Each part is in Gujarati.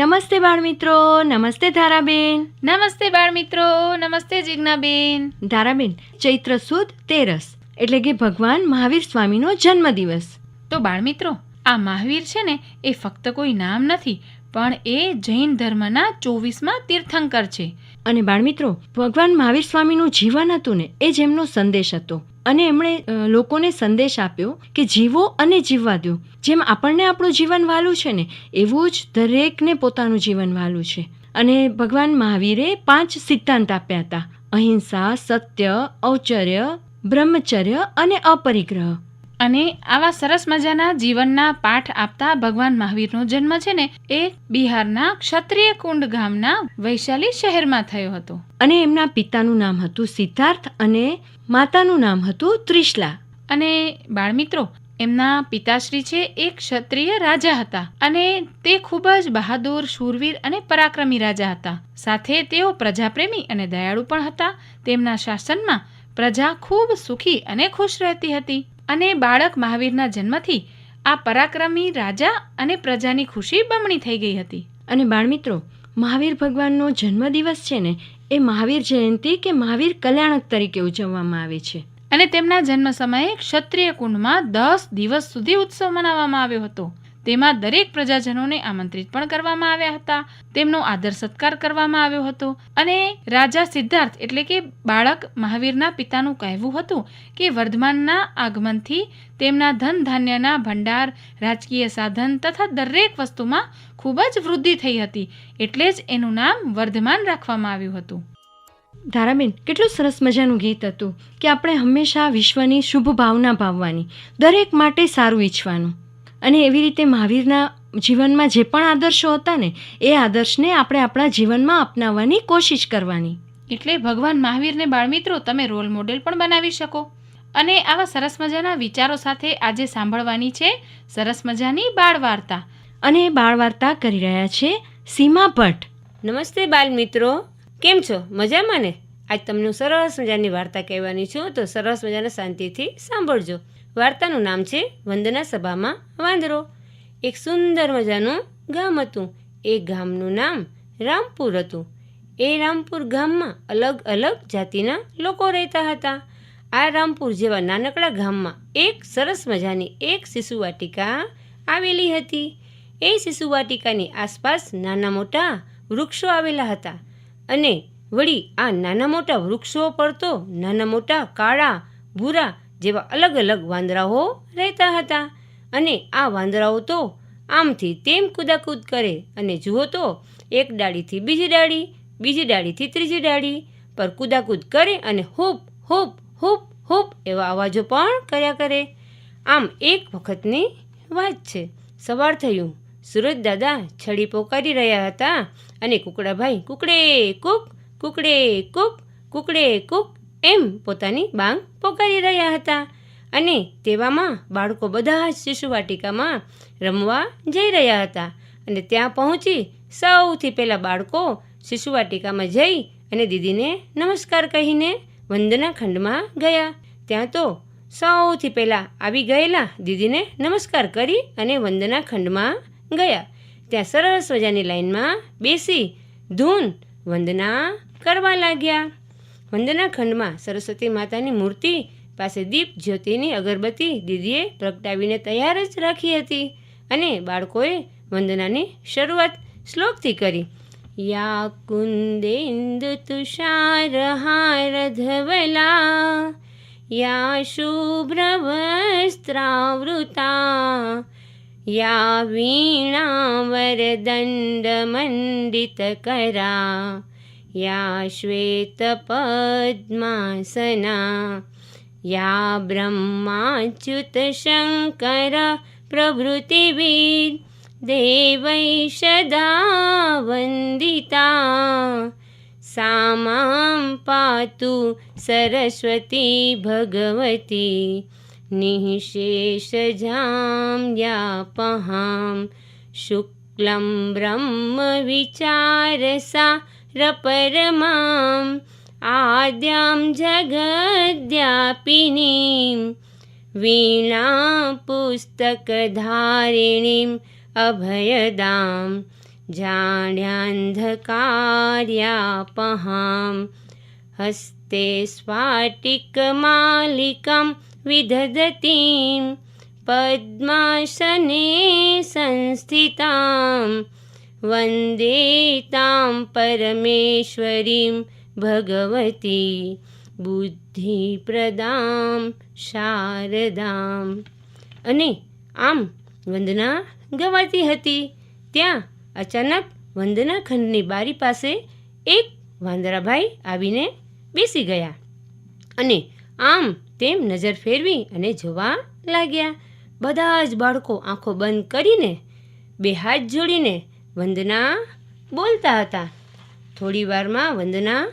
નમસ્તે બાળમિત્રો નમસ્તે ધારાબેન. નમસ્તે બાળમિત્રો નમસ્તે જિજ્ઞાબેન. ધારાબેન ચૈત્ર સુદ તેરસ એટલે કે ભગવાન મહાવીર સ્વામીનો જન્મદિવસ. તો બાળમિત્રો આ મહાવીર છે ને એ ફક્ત કોઈ નામ નથી પણ એ જૈન ધર્મના ચોવીસમાં તીર્થંકર છે. અને બાળમિત્રો ભગવાન મહાવીર સ્વામીનું જીવન હતું ને એ જ એમનો સંદેશ હતો. અને એમણે લોકોને સંદેશ આપ્યો કે જીવો અને જીવવા દો. જેમ આપણને આપણું જીવન વાલું છે ને એવું જ દરેકને પોતાનું જીવન વાલું છે. અને ભગવાન મહાવીરે પાંચ સિદ્ધાંત આપ્યા હતા. અહિંસા સત્ય ઔચર્ય બ્રહ્મચર્ય અને અપરિગ્રહ. અને આવા સરસ મજાના જીવનના પાઠ આપતા ભગવાન મહાવીરનો જન્મ છે ને એ બિહારના ક્ષત્રિય કુંડ ગામના વૈશાલી શહેરમાં થયો હતો. અને એમના પિતાનું નામ હતું સિદ્ધાર્થ અને માતાનું નામ હતું ત્રિશલા. અને બાળમિત્રો એમના પિતાશ્રી છે એ ક્ષત્રિય રાજા હતા અને તે ખૂબ જ બહાદુર શૂરવીર અને પરાક્રમી રાજા હતા. સાથે તેઓ પ્રજાપ્રેમી અને દયાળુ પણ હતા. તેમના શાસનમાં પ્રજા ખૂબ સુખી અને ખુશ રહેતી હતી અને બાળક મહાવીરના જન્મથી આ પરાક્રમી રાજા અને પ્રજાની ખુશી બમણી થઈ ગઈ હતી. અને બાળમિત્રો મહાવીર ભગવાનનો જન્મદિવસ છે ને એ મહાવીર જયંતી કે મહાવીર કલ્યાણક તરીકે ઉજવવામાં આવે છે. અને તેમના જન્મ સમયે ક્ષત્રિય કુંડમાં દસ દિવસ સુધી ઉત્સવ મનાવવામાં આવ્યો હતો. તેમાં દરેક પ્રજાજનોને આમંત્રિત પણ કરવામાં આવ્યા હતા. તેમનો આદર સત્કાર કરવામાં આવ્યો હતો અને રાજા સિદ્ધાર્થ એટલે કે બાળક મહાવીરના પિતાનું કહેવું હતું કે વર્ધમાનના આગમનથી તેમના ધન ધાન્યના ભંડાર, રાજકીય સાધન તથા દરેક વસ્તુમાં ખૂબ જ વૃદ્ધિ થઈ હતી. એટલે જ એનું નામ વર્ધમાન રાખવામાં આવ્યું હતું. ધારાબેન, કેટલું સરસ મજાનું ગીત હતું કે આપણે હંમેશા વિશ્વની શુભ ભાવના ભાવવાની, દરેક માટે સારું ઈચ્છવાનું. અને એવી રીતે મહાવીરના જીવનમાં જે પણ આદર્શો હતા ને એ આદર્શને આપણે આપણા જીવનમાં અપનાવવાની કોશિશ કરવાની. એટલે ભગવાન મહાવીરને બાળમિત્રો તમે રોલ મોડેલ પણ બનાવી શકો. અને આવા સરસ મજાના વિચારો સાથે આજે સાંભળવાની છે સરસ મજાની બાળ વાર્તા અને બાળ વાર્તા કરી રહ્યા છે સીમા ભટ્ટ. નમસ્તે બાળ મિત્રો કેમ છો? મજામાં ને? આજ તમને સરસ મજાની વાર્તા કહેવાની છું તો સરસ મજાને શાંતિથી સાંભળજો. વાર્તાનું નામ છે વંદના સભામાં વાંદરો. એક સુંદર મજાનું ગામ હતું. એ ગામનું નામ રામપુર હતું. એ રામપુર ગામમાં અલગ અલગ જાતિના લોકો રહેતા હતા. આ રામપુર જેવા નાનકડા ગામમાં એક સરસ મજાની એક શિશુવાટિકા આવેલી હતી. એ શિશુવાટિકાની આસપાસ નાના મોટા વૃક્ષો આવેલા હતા અને વળી આ નાના મોટા વૃક્ષો પર તો નાના મોટા કાળા, ભૂરા જેવા અલગ અલગ વાંદરાઓ રહેતા હતા. અને આ વાંદરાઓ તો આમથી તેમ કૂદાકૂદ કરે. અને જુઓ તો, એક ડાળીથી બીજી ડાળી, બીજી ડાળીથી ત્રીજી ડાળી પર કૂદાકૂદ કરે અને હૂપ હૂપ હૂપ હૂપ એવા અવાજો પણ કર્યા કરે. આમ એક વખતની વાત છે. સવાર થયું. સુરજ દાદા છડી પોકારી રહ્યા હતા અને કુકડાભાઈ, કુકડે, કુક કુકડે કુક કુકડે, કુક એમ પોતાની બાંગ પોકારી રહ્યા હતા. અને તેવામાં બાળકો બધા જ શિશુવાટિકામાં રમવા જઈ રહ્યા હતા. અને ત્યાં પહોંચી સૌથી પહેલાં બાળકો શિશુવાટિકામાં જઈ અને દીદીને નમસ્કાર કહીને વંદના ખંડમાં ગયા. ત્યાં તો સૌથી પહેલાં આવી ગયેલા દીદીને નમસ્કાર કરી અને વંદના ખંડમાં ગયા. ત્યાં સરસ મજાની લાઈનમાં બેસી ધૂન વંદના કરવા લાગ્યા. વંદના ખંડમાં સરસ્વતી માતાની મૂર્તિ પાસે દીપ જ્યોતિની અગરબત્તી દીદીએ પ્રગટાવીને તૈયાર જ રાખી હતી અને બાળકોએ વંદનાની શરૂઆત શ્લોકથી કરી. યા કુંદેન્દુ તુષાર હાર ધવલા, યા શુભ્ર વસ્ત્રાવૃતા या वीणावरदण्डमण्डितकरा या श्वेतपद्मासना या ब्रह्माच्युतशङ्कर प्रभृतिभिः देवैः सदा वन्दिता। सा मां पातु सरस्वती भगवती निःशेषजां यापहां शुक्लं ब्रह्मविचारसा रपरमाम् आद्यां जगद्व्यापिनीं वीणापुस्तकधारिणीम् अभयदां जाड्यान्धकार्यापहां हस्ते स्फाटिकमालिकां विदधतीं पद्मासने संस्थितां वन्दे तां परमेश्वरीं भगवती બુદ્ધિપ્રદામ શારદામ અને આમ વંદના ગવાતી હતી ત્યાં અચાનક વંદના ખંડની બારી પાસે એક વાંદરાભાઈ આવીને બેસી ગયા અને આમ તેમ નજર ફેરવી અને જોવા લાગ્યા બધા જ બાળકો આંખો બંધ કરીને બે હાથ જોડીને વંદના બોલતા હતા. થોડી વારમાં વંદના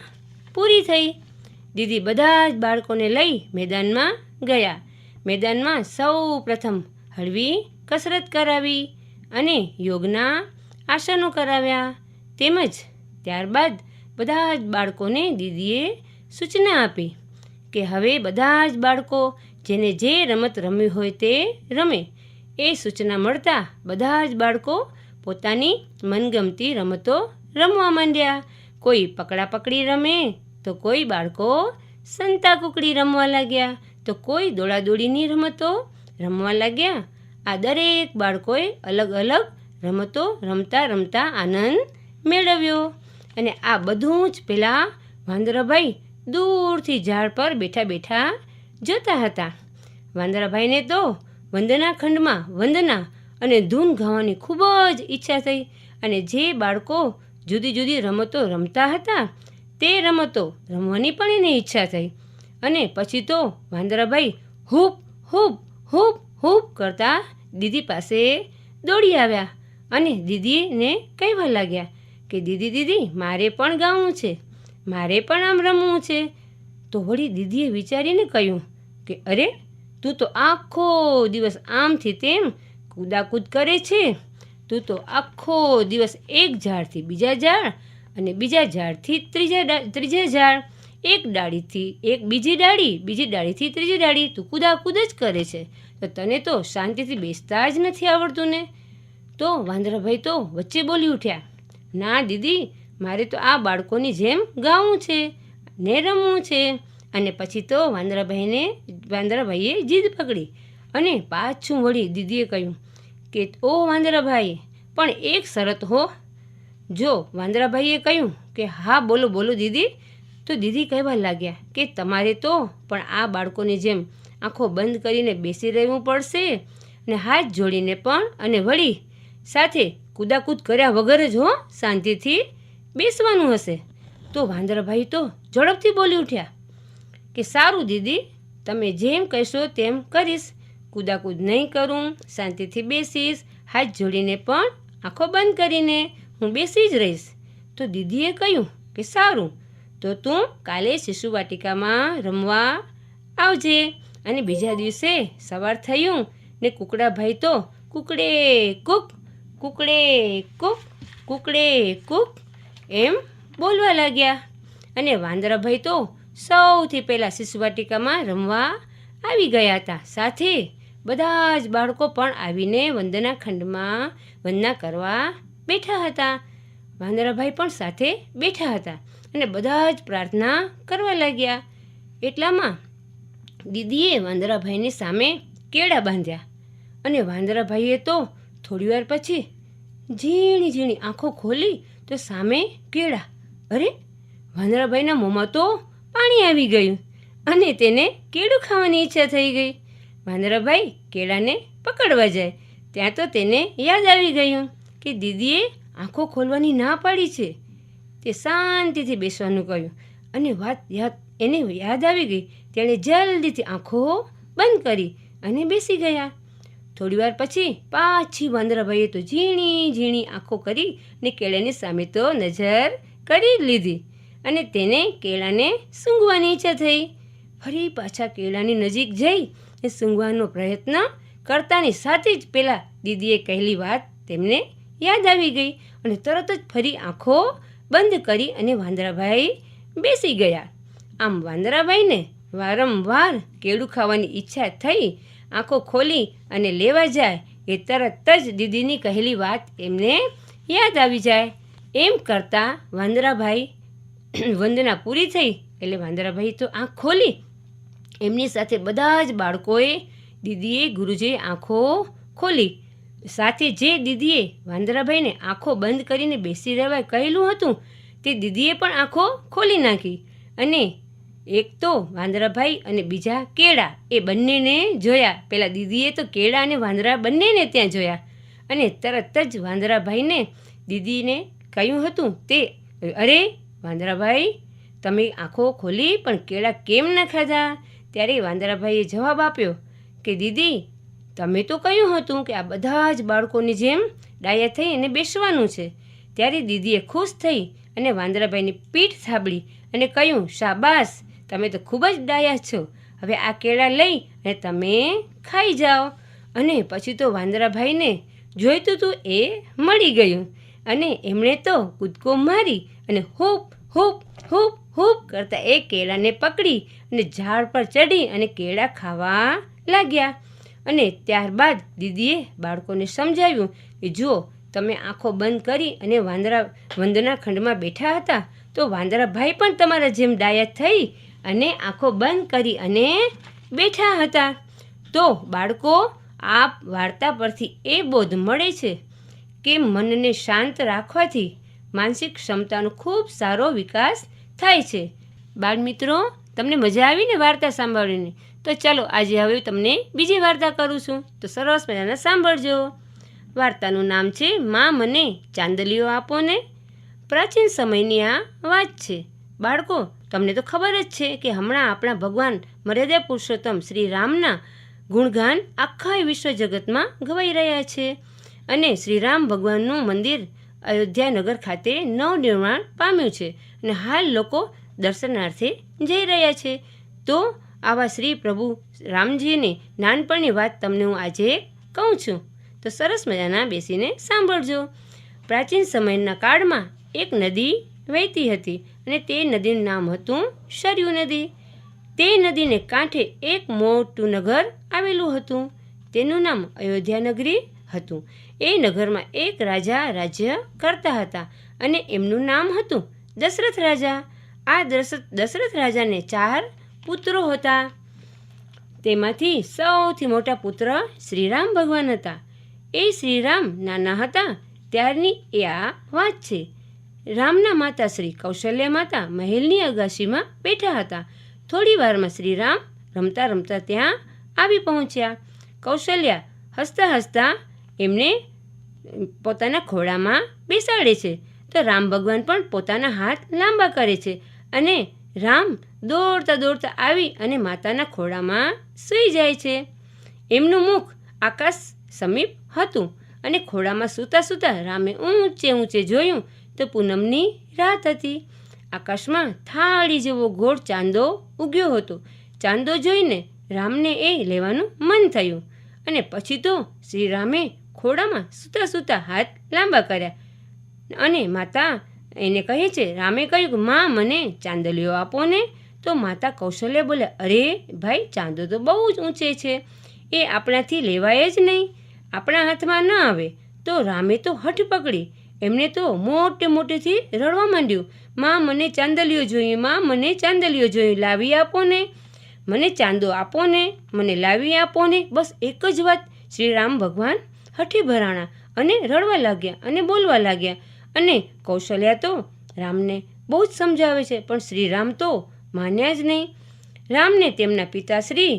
પૂરી થઈ. દીદી બધા જ બાળકોને લઈ મેદાનમાં ગયા. મેદાનમાં સૌ પ્રથમ હળવી કસરત કરાવી અને યોગના આસનો કરાવ્યા. તેમજ ત્યારબાદ બધા જ બાળકોને દીદીએ સૂચના આપી કે હવે બધા જ બાળકો જેને જે રમત રમવી હોય તે રમે. એ સૂચના મળતા બધા જ બાળકો પોતાની મનગમતી રમતો રમવા માંડ્યા. કોઈ પકડાપકડી રમે, તો કોઈ બાળકો સંતા કુકડી રમવા લાગ્યા. તો કોઈ દોડાદોડીની રમતો રમવા લાગ્યા. આ દરેક બાળકોએ અલગ અલગ રમતો રમતા રમતા આનંદ મેળવ્યો. અને આ બધું જ પહેલાં વાંદરાભાઈ દૂરથી ઝાડ પર બેઠા બેઠા જોતા હતા. વાંદરાભાઈને તો વંદના ખંડમાં વંદના અને ધૂન ગાવાની ખૂબ જ ઈચ્છા થઈ. અને જે બાળકો જુદી જુદી રમતો રમતા હતા, તે રમતો રમવાની પણ એને ઈચ્છા થઈ. અને પછી તો વાંદરાભાઈ હૂપ હૂપ હૂપ હૂપ કરતા દીદી પાસે દોડી આવ્યા અને દીદીને કહેવા લાગ્યા કે, દીદી દીદી, મારે પણ ગાવું છે, મારે પણ આમ રમવું છે. તો વળી દીદીએ વિચારીને કહ્યું કે, અરે, તું તો આખો દિવસ આમથી તેમ કૂદાકૂદ કરે છે, તું તો આખો દિવસ એક ઝાડથી બીજા ઝાડ અને બીજા ઝાડથી ત્રીજા ત્રીજા ઝાડ. એક ડાળીથી એક બીજી ડાળી, બીજી ડાળીથી ત્રીજી ડાળી, તું કૂદાકૂદ જ કરે છે. તો તને તો શાંતિથી બેસતા જ નથી આવડતું ને? તો વાંદરાભાઈ તો વચ્ચે બોલી ઉઠ્યા, ના દીદી, મારે તો આ બાળકોની જેમ ગાવું છે ને રમવું છે. અને પછી તો વાંદરાભાઈને, વાંદરાભાઈએ જીદ પકડી અને પાછું વળી દીદીએ કહ્યું કે ઓ વાંદરાભાઈ, પણ એક શરત હો. જો વાંદરાભાઈએ કહ્યું કે, હા, બોલો બોલો દીદી. તો દીદી કહેવા લાગ્યા કે, તમારે તો, પણ આ બાળકોની જેમ આંખો બંધ કરીને બેસી રહેવું પડશે અને હાથ જોડીને પણ અને વળી સાથે કૂદાકૂદ કર્યા વગર જ, હો, શાંતિથી બેસવાનું હશે. તો વાંદરાભાઈ તો ઝડપથી બોલી ઉઠ્યા કે, સારું દીદી, તમે જેમ કહેશો તેમ કરીશ. કૂદાકૂદ નહીં કરું, શાંતિથી બેસીશ, હાથ જોડીને પણ આંખો બંધ કરીને હું બેસી જ રહીશ. તો દીદીએ કહ્યું કે સારું, તો તું કાલે શિશુ વાટિકામાં રમવા આવજે. અને બીજા દિવસે સવાર થયું ને કુકડાભાઈ તો કુકડે કુક કુકડે કુક કુકડે કુક એમ બોલવા લાગ્યા. અને વાંદરાભાઈ તો સૌથી પહેલાં શિશુવાટિકામાં રમવા આવી ગયા હતા. સાથે બધા જ બાળકો પણ આવીને વંદના ખંડમાં વંદના કરવા બેઠા હતા. વાંદરાભાઈ પણ સાથે બેઠા હતા અને બધા જ પ્રાર્થના કરવા લાગ્યા. એટલામાં દીદીએ વાંદરાભાઈની સામે કેળા બાંધ્યા અને વાંદરાભાઈએ તો થોડીવાર પછી ઝીણી ઝીણી આંખો ખોલી તો સામે કેળા. અરે, વાંદરાભાઈના મોંમાં તો પાણી આવી ગયું અને તેને કેળું ખાવાની ઈચ્છા થઈ ગઈ. વાંદરાભાઈ કેળાને પકડવા જાય. ત્યાં તો તેને યાદ આવી ગયું કે દીદીએ આંખો ખોલવાની ના પાડી છે. તે શાંતિથી બેસવાનું કહ્યું અને વાત યાદ એને યાદ આવી ગઈ. તેણે જલ્દીથી આંખો બંધ કરી અને બેસી ગયા. થોડીવાર પછી પાછી વાંદરાભાઈએ તો ઝીણી ઝીણી આંખો કરી ને કેળાની સામે તો નજર કરી લીધી અને તેને કેળાને સૂંઘવાની ઈચ્છા થઈ. ફરી પાછા કેળાની નજીક જઈ ને સૂંઘવાનો પ્રયત્ન કરતાની સાથે જ પેલા દીદીએ કહેલી વાત તેમને યાદ આવી ગઈ અને તરત જ ફરી આંખો બંધ કરી અને વાંદરાભાઈ બેસી ગયા. આમ વાંદરાભાઈને વારંવાર કેળું ખાવાની ઈચ્છા થઈ આંખો ખોલી અને લેવા જાય એ તરત જ દીદીની કહેલી વાત એમને યાદ આવી જાય. એમ કરતાં વાંદરાભાઈ વંદના પૂરી થઈ એટલે વાંદરાભાઈ તો આંખ ખોલી એમની સાથે બધા જ બાળકોએ દીદીએ, ગુરુજીએ આંખો ખોલી. સાથે જે દીદીએ વાંદરાભાઈને આંખો બંધ કરીને બેસી રહેવા કહેલું હતું, તે દીદીએ પણ આંખો ખોલી નાખી. અને એક તો વાંદરાભાઈ અને બીજા કેળા એ બંનેને જોયા. પેલા દીદીએ તો કેળા અને વાંદરા બંનેને ત્યાં જોયા. અને તરત જ વાંદરાભાઈને દીદીને કહ્યું હતું તે, અરે, વાંદરાભાઈ, તમે આંખો ખોલી, પણ કેળા કેમ ન ખાધા? ત્યારે વાંદરાભાઈએ જવાબ આપ્યો કે, દીદી, તમે તો કહ્યું હતું કે આ બધા જ બાળકોની જેમ ડાયા થઈ અને બેસવાનું છે. ત્યારે દીદીએ ખુશ થઈ અને વાંદરાભાઈની પીઠ થાબડી અને કહ્યું શાબાસ તમે તો ખૂબ જ ડાયા છો. હવે આ કેળા લઈ અને તમે ખાઈ જાઓ. અને પછી તો વાંદરાભાઈને જોઈતું હતું એ મળી ગયું. અને એમણે તો કૂદકો મારી અને હૂપ હૂપ હૂપ હૂપ કરતાં એ કેળાને પકડી અને ઝાડ પર ચડી અને કેળા ખાવા લાગ્યા. અને ત્યારબાદ દીદીએ બાળકોને સમજાવ્યું કે જુઓ, તમે આંખો બંધ કરી અને વાંદરા, વંદના ખંડમાં બેઠા હતા, તો વાંદરાભાઈ પણ તમારા જેમ ડાયા થઈ અને આંખો બંધ કરી અને બેઠા હતા. તો બાળકો આ વાર્તા પરથી એ બોધ મળે છે કે મનને શાંત રાખવાથી માનસિક ક્ષમતાનો ખૂબ સારો વિકાસ થાય છે. બાળ મિત્રો, તમને મજા આવીને વાર્તા સાંભળીને? તો ચાલો આજે હવે તમને બીજી વાર્તા કરું છું. તો સરસ મજાના સાંભળજો. વાર્તાનું નામ છે, માં મને ચાંદલીઓ આપો ને. પ્રાચીન સમયની આ વાત છે. બાળકો, તમને તો ખબર જ છે કે હમણાં આપણા ભગવાન મર્યાદા પુરુષોત્તમ શ્રી રામના ગુણગાન આખા વિશ્વ જગતમાં ગવાઈ રહ્યા છે. અને શ્રી રામ ભગવાનનું મંદિર અયોધ્યા નગર ખાતે નવનિર્માણ પામ્યું છે અને હાલ લોકો દર્શનાર્થે જઈ રહ્યા છે. તો આવા શ્રી પ્રભુ રામજીની નાનપણની વાત તમને હું આજે કહું છું. તો સરસ મજાના બેસીને સાંભળજો. પ્રાચીન સમયના કાળમાં એક નદી વહેતી હતી અને તે નદીનું નામ હતું સરયુ નદી. તે નદીને કાંઠે એક મોટું નગર આવેલું હતું. તેનું નામ અયોધ્યા નગરી હતું. એ નગરમાં એક રાજા રાજ્ય કરતા હતા અને એમનું નામ હતું દશરથ રાજા. આ દશરથ દશરથ રાજાને ચાર પુત્રો હતા. તેમાંથી સૌથી મોટા પુત્ર શ્રીરામ ભગવાન હતા. એ શ્રીરામ નાના હતા, ત્યારની એ આ વાત છે. રામના માતા શ્રી કૌશલ્યા માતા મહેલની અગાશીમાં બેઠા હતા. થોડી વારમાં શ્રીરામ રમતા રમતા ત્યાં આવી પહોંચ્યા. કૌશલ્યા હસતા હસતા એમને પોતાના ખોળામાં બેસાડે છે. તો રામ ભગવાન પણ પોતાના હાથ લાંબા કરે છે અને રામ દોડતા દોડતા આવી અને માતાના ખોળામાં સૂઈ જાય છે. એમનું મુખ આકાશ સમીપ હતું અને ખોળામાં સૂતા સૂતા રામે ઊંચે ઊંચે જોયું તો પૂનમની રાત હતી. આકાશમાં થાળી જેવો ગોળ ચાંદો ઉગ્યો હતો. ચાંદો જોઈને રામને એ લેવાનું મન થયું અને પછી તો શ્રી ખોળામાં સૂતા સૂતા હાથ લાંબા કર્યા. અને માતા એને કહે છે, રામે કહ્યું માં, મને ચાંદલીઓ આપો ને. તો માતા કૌશલ્ય બોલે, અરે ભાઈ, ચાંદો તો બહુ જ ઊંચે છે. એ આપણાથી લેવાય જ નહીં. આપણા હાથમાં ન આવે. તો રામે તો હઠ પકડી. એમને તો મોટે મોટેથી રડવા માંડ્યું. માં, મને ચાંદલીઓ જોઈએ, માં, મને ચાંદલીઓ જોઈએ, લાવી આપો ને. મને ચાંદો આપો ને, મને લાવી આપો ને. બસ એક જ વાત શ્રી રામ ભગવાન હઠી ભરાણા અને રડવા લાગ્યા અને બોલવા લાગ્યા. અને કૌશલ્યા તો રામને બહુ જ સમજાવે છે, પણ શ્રીરામ તો માન્યા જ નહીં. રામને તેમના પિતાશ્રી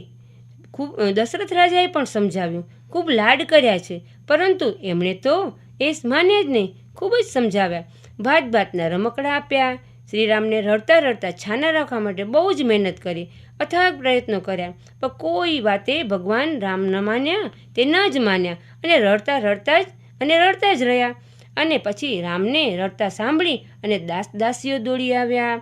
ખૂબ દશરથ રાજાએ પણ સમજાવ્યું. ખૂબ લાડ કર્યા છે, પરંતુ એમણે તો એ માન્યા જ નહીં. ખૂબ જ સમજાવ્યા. ભાત ભાતના રમકડા આપ્યા શ્રીરામને રડતા રડતા છાના રાખવા માટે બહુ જ મહેનત કરી, અથાગ પ્રયત્નો કર્યા. પણ કોઈ વાતે ભગવાન રામ ન માન્યા, તે ન જ માન્યા અને રડતા રડતા જ અને રડતા જ રહ્યા. અને પછી રામને રડતા સાંભળી અને દાસ દાસીઓ દોડી આવ્યા.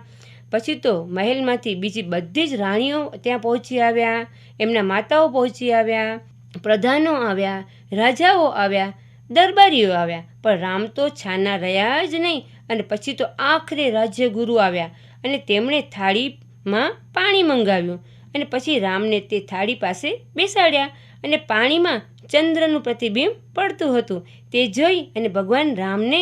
પછી તો મહેલમાંથી બીજી બધી જ રાણીઓ ત્યાં પહોંચી આવ્યા, એમના માતાઓ પહોંચી આવ્યા, પ્રધાનો આવ્યા, રાજાઓ આવ્યા, દરબારીઓ આવ્યા. પણ રામ તો છાના રહ્યા જ નહીં અને પછી તો આખરે રાજ્યગુરુ આવ્યા અને તેમણે થાળીમાં પાણી મંગાવ્યું અને પછી રામને તે થાળી પાસે બેસાડ્યા અને પાણીમાં ચંદ્રનું પ્રતિબિંબ પડતું હતું. તે જોઈ અને ભગવાન રામને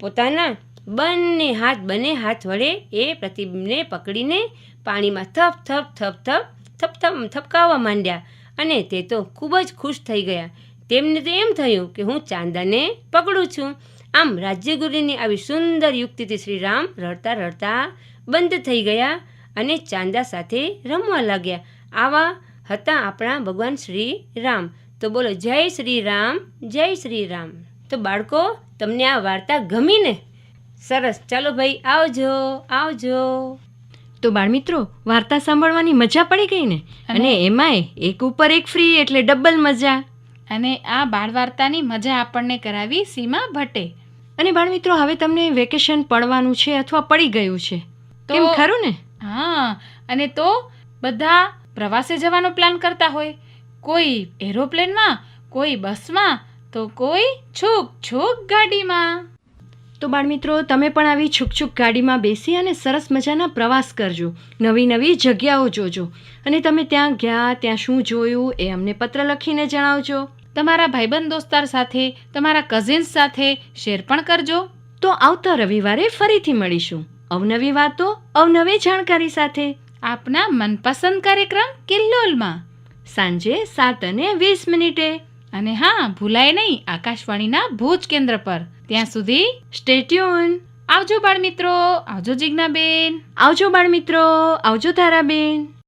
પોતાના બંને હાથ બંને હાથ વડે એ પ્રતિબિંબને પકડીને પાણીમાં થપ થપ થપ થપ થપ થપ, થપકાવવા માંડ્યા અને તે તો ખૂબ જ ખુશ થઈ ગયા. તેમને તો એમ થયું કે હું ચાંદાને પકડું છું. આમ રાજ્યગુરુની આવી સુંદર યુક્તિથી શ્રી રામ રડતા રડતા બંધ થઈ ગયા અને ચાંદા સાથે રમવા લાગ્યા. આવા હતા આપણા ભગવાન શ્રી રામ તો બોલો જય શ્રી રામ જય શ્રી રામ તો બાળકો તમને આ વાર્તા ગમી ને સરસ. ચાલો ભાઈ આવજો આવજો. તો બાળમિત્રો વાર્તા સાંભળવાની મજા પડી ગઈ ને? અને એમાંય એક ઉપર એક ફ્રી એટલે ડબલ મજા. અને આ બાળ વાર્તાની મજા આપણને કરાવી સીમા ભટ્ટે. અને બાળમિત્રો હવે તમને વેકેશન પડવાનું છે અથવા પડી ગયું છે. તો કેમ ખરું ને? હા અને તો બધા પ્રવાસે જવાનો પ્લાન કરતા હોય. કોઈ એરોપ્લેનમાં કોઈ બસમાં તો કોઈ છૂક છૂક ગાડીમાં. તો બાળમિત્રો તમે પણ આવી છૂકછૂક ગાડીમાં બેસી અને સરસ મજાના પ્રવાસ કરજો. નવી નવી જગ્યાઓ જોજો. અને તમે ત્યાં ગયા ત્યાં શું જોયું એ અમને પત્ર લખીને જણાવજો. તમારા ભાઈબંધ દોસ્તાર સાથે, તમારા કઝિન્સ સાથે શેર પણ કરજો. તો આવતા રવિવારે ફરીથી મળીશું. અવનવી વાતો, અવનવી જાણકારી સાથે. આપના મનપસંદ કાર્યક્રમ કિલ્લોલમાં. સાંજે સાત અને વીસ મિનિટે. અને હા, ભૂલાય નહીં, આકાશવાણીના ભુજ કેન્દ્ર પર. ત્યાં સુધી સ્ટેટ્યુન આવજો બાળ મિત્રો આવજો જિજ્ઞાબેન. આવજો બાળમિત્રો, આવજો તારાબેન.